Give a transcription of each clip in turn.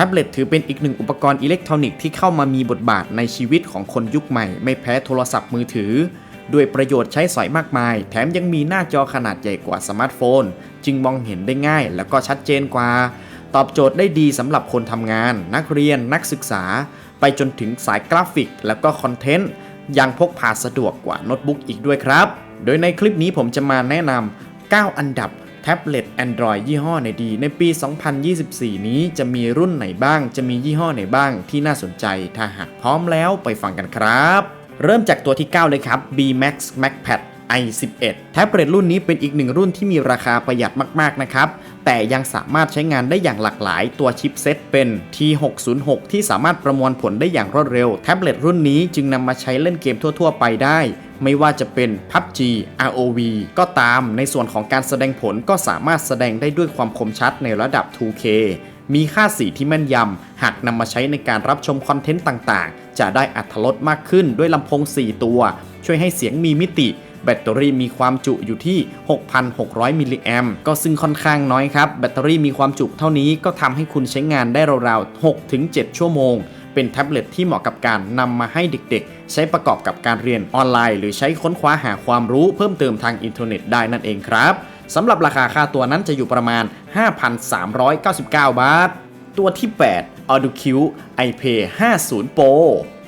ท็บเล็ตถือเป็นอีกหนึ่งอุปกรณ์อิเล็กทรอนิกส์ที่เข้ามามีบทบาทในชีวิตของคนยุคใหม่ ไม่แพ้โทรศัพท์มือถือ ด้วยประโยชน์ใช้สอยมากมาย แถมยังมีหน้าจอขนาดใหญ่กว่าสมาร์ทโฟน จึงมองเห็นได้ง่ายแล้วก็ชัดเจนกว่า ตอบโจทย์ได้ดีสำหรับคนทำงาน นักเรียน นักศึกษา ไปจนถึงสายกราฟิก แล้วก็คอนเทนต์ยังพกพาสะดวกกว่าโน้ตบุ๊กอีกด้วยครับ โดยในคลิปนี้ผมจะมาแนะนำ9 อันดับ ท็บเล็ต Android ยี่ห้อไหนดี ในปี 2024 นี้จะมีรุ่นไหนบ้าง จะมียี่ห้อไหนบ้างที่น่าสนใจ ถ้าหากพร้อมแล้วไปฟังกันครับ เริ่มจากตัวที่ 9 เลยครับ B Max MacPad i11 แท็บเล็ตรุ่นนี้เป็นอีกหนึ่งรุ่นที่มีราคาประหยัดมากๆนะครับ แต่ยังสามารถใช้งานได้อย่างหลากหลาย ตัวชิปเซตเป็น T606 ที่สามารถประมวลผลได้อย่างรวดเร็ว แท็บเล็ตรุ่นนี้จึงนำมาใช้เล่นเกมทั่ว ๆ ไปได้ ไม่ว่าจะเป็น PUBG ROV ก็ตามในส่วนของการแสดงผลก็สามารถแสดงได้ด้วยความคมชัดในระดับ 2K มีค่าสีที่แม่นยำ หากนำมาใช้ในการรับชมคอนเทนต์ต่างๆ จะได้อัตรสมากขึ้นด้วยลำโพง 4 ตัว ช่วยให้เสียงมีมิติ แบตเตอรี่มีความจุอยู่ที่ 6,600 มิลลิแอมก็ซึ่งค่อนข้างน้อยครับ แบตเตอรี่มีความจุเท่านี้ก็ทำให้คุณใช้งานได้ราวๆ 6-7 ชั่วโมง เป็นแท็บเล็ตที่เหมาะกับการนำมาให้เด็กๆ ใช้ประกอบกับการเรียนออนไลน์ หรือใช้ค้นคว้าหาความรู้เพิ่มเติมทางอินเทอร์เน็ตได้นั่นเองครับสำหรับราคาค่าตัวนั้นจะอยู่ประมาณ 5,399 บาท ตัวที่ 8 AudoQ iPay 50 Pro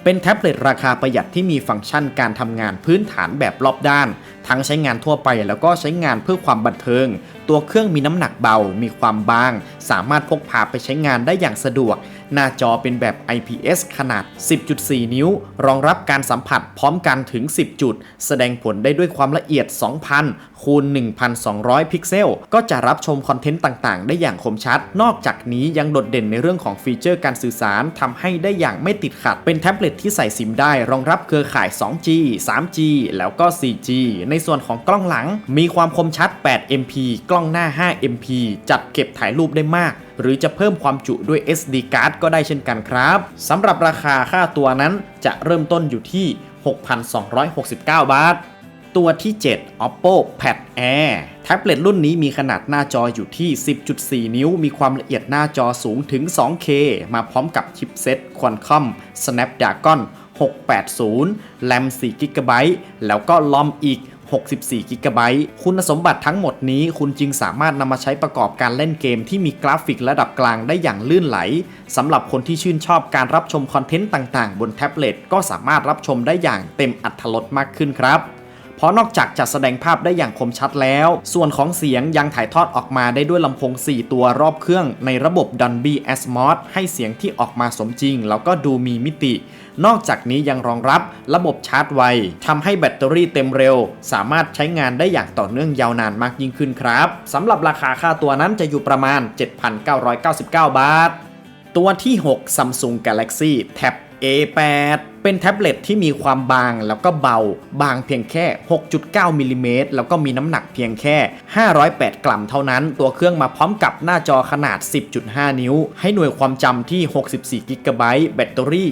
เป็นแท็บเล็ตราคาประหยัดที่มีฟังก์ชันการทำงานพื้นฐานแบบรอบด้าน ทั้งใช้งานทั่วไปแล้วก็ใช้งานเพื่อความบันเทิงตัวเครื่องมีน้ำหนักเบา มีความบาง สามารถพกพาไปใช้งานได้อย่างสะดวก หน้าจอเป็นแบบ IPS ขนาด 10.4 นิ้ว รองรับการสัมผัสพร้อมกันถึง 10 จุด แสดงผลได้ด้วยความละเอียด 2,000 คูณ 1,200 พิกเซล ก็จะรับชมคอนเทนต์ต่างๆ ได้อย่างคมชัด นอกจากนี้ยังโดดเด่นในเรื่องของฟีเจอร์การสื่อสารทำให้ได้อย่างไม่ติดขัด เป็นแท็บเล็ตที่ใส่ซิมได้ รองรับเครือข่าย 2G 3G แล้วก็ 4G ในส่วนของกล้องหลังมีความคมชัด 8 MP กล้องหน้า 5 MP จัดเก็บถ่ายรูปได้มาก หรือจะเพิ่มความจุด้วย SD card ก็ได้เช่นกันครับสำหรับราคาค่าตัวนั้นจะเริ่มต้นอยู่ที่ 6,269 บาท ตัวที่ 7 Oppo Pad Air แท็บเล็ตรุ่นนี้มีขนาดหน้าจออยู่ที่ 10.4 นิ้ว มีความละเอียดหน้าจอสูงถึง 2K มาพร้อมกับชิปเซ็ต Qualcomm Snapdragon 680 RAM 4 GB แล้วก็ลอมอีก 64 g b คุณสมบัติทั้งหมดนี้คุณจึงสามารถนำมาใช้ประกอบการเล่นเกมที่มีกราฟิกระดับกลางได้อย่างลื่นไหลสำหรับคนที่ชื่นชอบการรับชมคอนเทนต์ต่างๆ บนแท็บเล็ตก็สามารถรับชมได้อย่างเต็มอัตรสมากขึ้นครับ ราะนอกจากจะแสดงภาพได้อย่างคมชัดแล้ว ส่วนของเสียงยังถ่ายทอดออกมาได้ด้วยลำโพง 4 ตัวรอบเครื่องในระบบ Dolby Atmos ให้เสียงที่ออกมาสมจริง แล้วก็ดูมีมิติ นอกจากนี้ยังรองรับระบบชาร์จไวทำให้แบตเตอรี่เต็มเร็ว สามารถใช้งานได้อย่างต่อเนื่องยาวนานมากยิ่งขึ้นครับสำหรับราคาค่าตัวนั้นจะอยู่ประมาณ 7,999 บาท ตัวที่ 6 Samsung Galaxy Tab A8 เป็นแท็บเล็ตที่มีความบางแล้วก็เบา บางเพียงแค่ 6.9มิลลิเมตรแล้วก็มีน้ำหนักเพียงแค่ 508 กรัมเท่านั้น ตัวเครื่องมาพร้อมกับหน้าจอขนาด 10.5 นิ้ว ให้หน่วยความจำที่ 64 กิกะไบต์แบตเตอรี่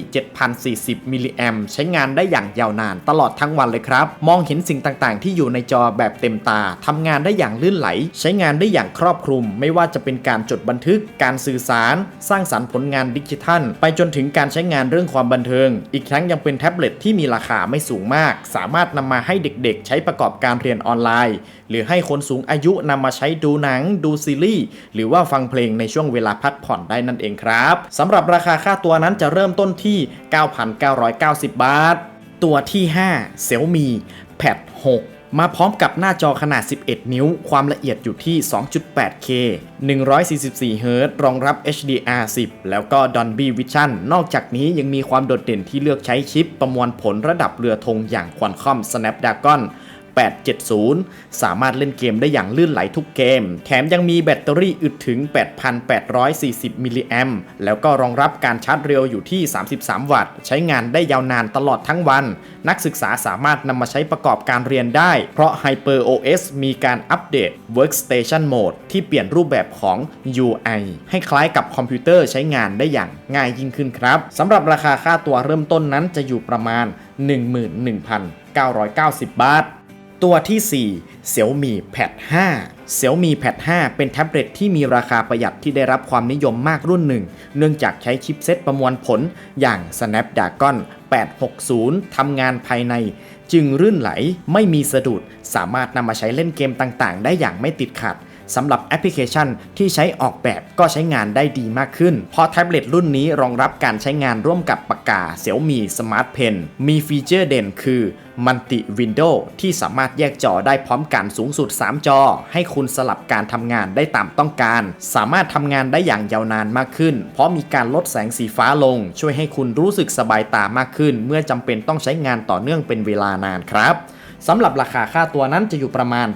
7,040 มิลลิแอมใช้งานได้อย่างยาวนานตลอดทั้งวันเลยครับ มองเห็นสิ่งต่างๆ ที่อยู่ในจอแบบเต็มตาทำงานได้อย่างลื่นไหล ใช้งานได้อย่างครอบคลุม ไม่ว่าจะเป็นการจดบันทึก การสื่อสาร สร้างสรรค์ผลงานดิจิทัล ไปจนถึงการใช้งานเรื่องความบันเทิง อีกทั้งยังเป็นแท็บเล็ตที่มีราคาไม่สูงมาก สามารถนำมาให้เด็กๆ ใช้ประกอบการเรียนออนไลน์ หรือให้คนสูงอายุนำมาใช้ดูหนัง ดูซีรีส์ หรือว่าฟังเพลงในช่วงเวลาพักผ่อนได้นั่นเองครับสำหรับราคาค่าตัวนั้นจะเริ่มต้นที่ 9,990 บาท ตัวที่ 5 Xiaomi Pad 6 มาพร้อมกับหน้าจอขนาด 11 นิ้ว ความละเอียดอยู่ที่ 2.8K 144 Hz รองรับ HDR10 แล้วก็ Dolby Vision นอกจากนี้ยังมีความโดดเด่นที่เลือกใช้ชิปประมวลผลระดับเรือธงอย่าง Qualcomm Snapdragon 870 สามารถเล่นเกมได้อย่างลื่นไหลทุกเกม แถมยังมีแบตเตอรี่อึดถึง 8,840 มิลลิแอมแล้วก็รองรับการชาร์จเร็วอยู่ที่ 33 วัตต์ ใช้งานได้ยาวนานตลอดทั้งวัน นักศึกษาสามารถนำมาใช้ประกอบการเรียนได้ เพราะ Hyper OS มีการอัปเดต Workstation Mode ที่เปลี่ยนรูปแบบของ UI ให้คล้ายกับคอมพิวเตอร์ใช้งานได้อย่างง่ายยิ่งขึ้นครับสำหรับราคาค่าตัวเริ่มต้นนั้นจะอยู่ประมาณ 11,990 บาท ตัวที่ 4 Xiaomi Pad 5 Xiaomi Pad 5 เป็นแท็บเล็ตที่มีราคาประหยัดที่ได้รับความนิยมมากรุ่นหนึ่ง เนื่องจากใช้ชิปเซ็ตประมวลผลอย่าง Snapdragon 860 ทำงานภายใน จึงรื่นไหลไม่มีสะดุด สามารถนำมาใช้เล่นเกมต่างๆ ได้อย่างไม่ติดขัด สำหรับแอปพลิเคชันที่ใช้ออกแบบก็ใช้งานได้ดีมากขึ้น เพราะแท็บเล็ตรุ่นนี้รองรับการใช้งานร่วมกับปากกา Xiaomi Smart Pen มีฟีเจอร์เด่นคือ Multi Window ที่สามารถแยกจอได้พร้อมกันสูงสุด 3 จอ ให้คุณสลับการทำงานได้ตามต้องการ สามารถทำงานได้อย่างยาวนานมากขึ้น เพราะมีการลดแสงสีฟ้าลง ช่วยให้คุณรู้สึกสบายตามากขึ้น เมื่อจำเป็นต้องใช้งานต่อเนื่องเป็นเวลานานครับ สำหรับราคาค่าตัวนั้นจะอยู่ประมาณ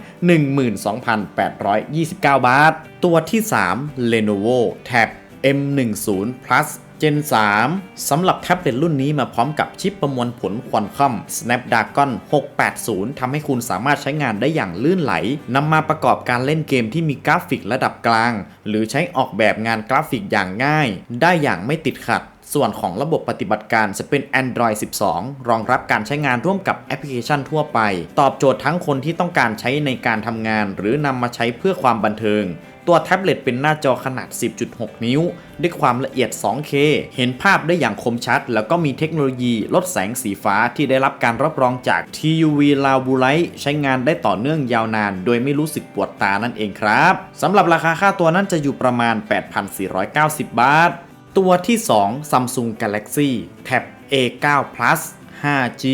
12,829 บาท ตัวที่ 3 Lenovo Tab M10 Plus Gen 3 สำหรับแท็บเล็ตรุ่นนี้มาพร้อมกับชิปประมวลผลควอนคัม Snapdragon 680 ทำให้คุณสามารถใช้งานได้อย่างลื่นไหล นำมาประกอบการเล่นเกมที่มีกราฟิกระดับกลาง หรือใช้ออกแบบงานกราฟิกอย่างง่าย ได้อย่างไม่ติดขัด ส่วนของระบบปฏิบัติการจะเป็น Android 12 รองรับการใช้งานร่วมกับแอปพลิเคชันทั่วไป ตอบโจทย์ทั้งคนที่ต้องการใช้ในการทำงาน หรือนำมาใช้เพื่อความบันเทิง ตัวแท็บเล็ตเป็นหน้าจอขนาด 10.6 นิ้ว ด้วยความละเอียด 2K เห็นภาพได้อย่างคมชัด แล้วก็มีเทคโนโลยีลดแสงสีฟ้าที่ได้รับการรับรองจาก TUV l a b u l i t e ใช้งานได้ต่อเนื่องยาวนาน โดยไม่รู้สึกปวดตานั่นเองครับสำหรับราคาค่าตัวนั้นจะอยู่ประมาณ 8,490 บาท ตัวที่ 2 Samsung Galaxy Tab A9 Plus 5G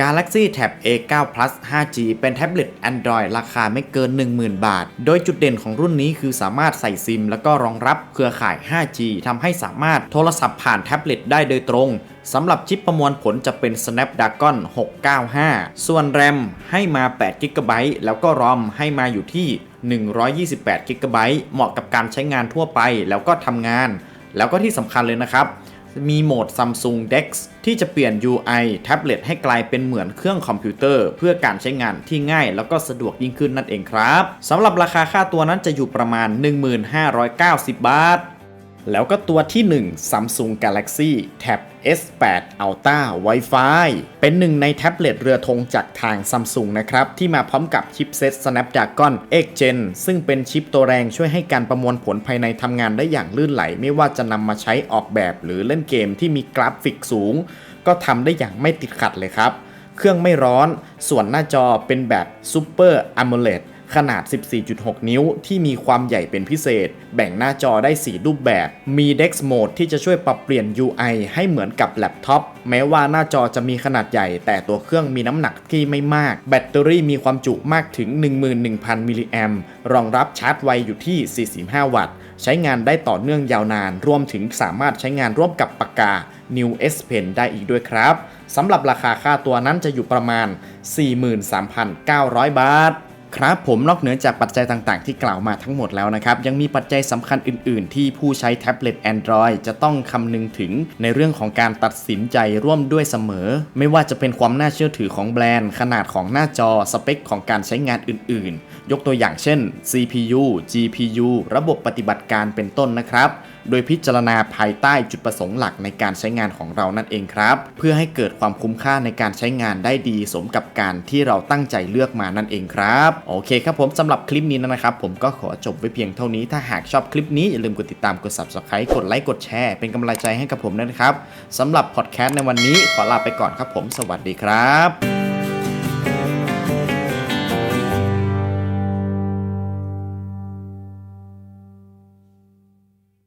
Galaxy Tab A9 Plus 5G เป็นแท็บเล็ต Android ราคาไม่เกิน 10,000 บาท โดยจุดเด่นของรุ่นนี้คือสามารถใส่ซิม แล้วก็รองรับเครือข่าย 5G ทำให้สามารถโทรศัพท์ผ่านแท็บเล็ตได้โดยตรงสำหรับชิปประมวลผลจะเป็น Snapdragon 695 ส่วน RAM ให้มา 8 g b แล้วก็ ROM ให้มาอยู่ที่ 128 g b เหมาะกับการใช้งานทั่วไปแล้วก็ทำงาน แล้วก็ที่สำคัญเลยนะครับ มีโหมด Samsung Dex ที่จะเปลี่ยน UI แท็บเล็ตให้กลายเป็นเหมือนเครื่องคอมพิวเตอร์ เพื่อการใช้งานที่ง่ายแล้วก็สะดวกยิ่งขึ้นนั่นเองครับสำหรับราคาค่าตัวนั้นจะอยู่ประมาณ 1590 บาท แล้วก็ตัวที่ 1 Samsung Galaxy Tab S8 Ultra Wi-Fi เป็นหนึ่งในแท็บเล็ตเรือธงจากทาง Samsung นะครับ ที่มาพร้อมกับชิปเซ็ต Snapdragon 8 Gen ซึ่งเป็นชิปตัวแรงช่วยให้การประมวลผลภายในทำงานได้อย่างลื่นไหล ไม่ว่าจะนำมาใช้ออกแบบหรือเล่นเกมที่มีกราฟิกสูง ก็ทำได้อย่างไม่ติดขัดเลยครับ เครื่องไม่ร้อน ส่วนหน้าจอเป็นแบบ Super AMOLED ขนาด 14.6 นิ้วที่มีความใหญ่เป็นพิเศษ แบ่งหน้าจอได้ 4 รูปแบบ มี Dex Mode ที่จะช่วยปรับเปลี่ยน UI ให้เหมือนกับแล็ปท็อป แม้ว่าหน้าจอจะมีขนาดใหญ่ แต่ตัวเครื่องมีน้ำหนักที่ไม่มาก แบตเตอรี่มีความจุมากถึง 11,000 มิลลิแอมป์รองรับชาร์จไวอยู่ที่ 45 วัตต์ ใช้งานได้ต่อเนื่องยาวนาน รวมถึงสามารถใช้งานร่วมกับปากกา New S Pen ได้อีกด้วยครับ สำหรับราคาค่าตัวนั้นจะอยู่ประมาณ 43,900 บาท ครับผมนอกเหนือจากปัจจัยต่างๆ ที่กล่าวมาทั้งหมดแล้วนะครับ ยังมีปัจจัยสำคัญอื่นๆ ที่ผู้ใช้แท็บเล็ต Android จะต้องคำนึงถึงในเรื่องของการตัดสินใจร่วมด้วยเสมอ ไม่ว่าจะเป็นความน่าเชื่อถือของแบรนด์ ขนาดของหน้าจอสเปคของการใช้งานอื่นๆ ยกตัวอย่างเช่น CPU GPU ระบบปฏิบัติการเป็นต้นนะครับ โดยพิจารณาภายใต้จุดประสงค์หลักในการใช้งานของเรานั่นเองครับ เพื่อให้เกิดความคุ้มค่าในการใช้งานได้ดีสมกับการที่เราตั้งใจเลือกมานั่นเองครับโอเคครับผมสำหรับคลิปนี้นะครับผมก็ขอจบไว้เพียงเท่านี้ถ้าหากชอบคลิปนี้อย่าลืมกดติดตามกด subscribe กดไลค์กดแชร์เป็นกำลังใจให้กับผมนะครับสำหรับพอดแคสต์ในวันนี้ขอลาไปก่อนครับผมสวัสดีครับ